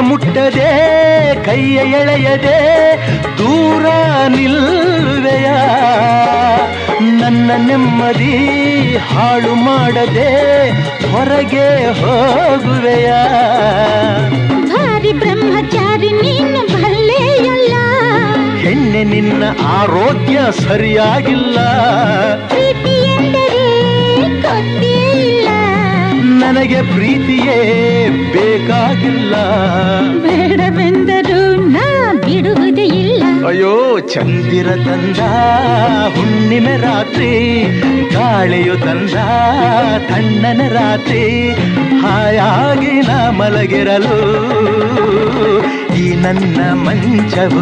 ಮುಟ್ಟದೆ ಕೈಯ ಎಳೆಯದೆ ದೂರ ನಿಲ್ವೆಯ. ನನ್ನ ನೆಮ್ಮದಿ ಹಾಳು ಮಾಡದೆ ಹೊರಗೆ ಹೋಗುವೆಯ. ಭಾರಿ ಬ್ರಹ್ಮಚಾರಿ ನಿನ್ನ ಬಲ್ಲೆಯಲ್ಲ. ಹೆಣ್ಣೆ ನಿನ್ನ ಆರೋಗ್ಯ ಸರಿಯಾಗಿಲ್ಲ. ನನಗೆ ಪ್ರೀತಿಯೇ ಬೇಕಾಗಿಲ್ಲ. ಬೇಡವೆಂದರೂ ನಾ ಬಿಡುವುದೇ ಇಲ್ಲ. ಅಯ್ಯೋ ಚಂದಿರ ತಂದ ಹುಣ್ಣಿಮೆ ರಾತ್ರಿ ಗಾಳಿಯು ತಂದ ತಣ್ಣನ ರಾತ್ರಿ ಹಾಯಾಗಿ ನಾ ಮಲಗಿರಲು. ಈ ನನ್ನ ಮಂಚವು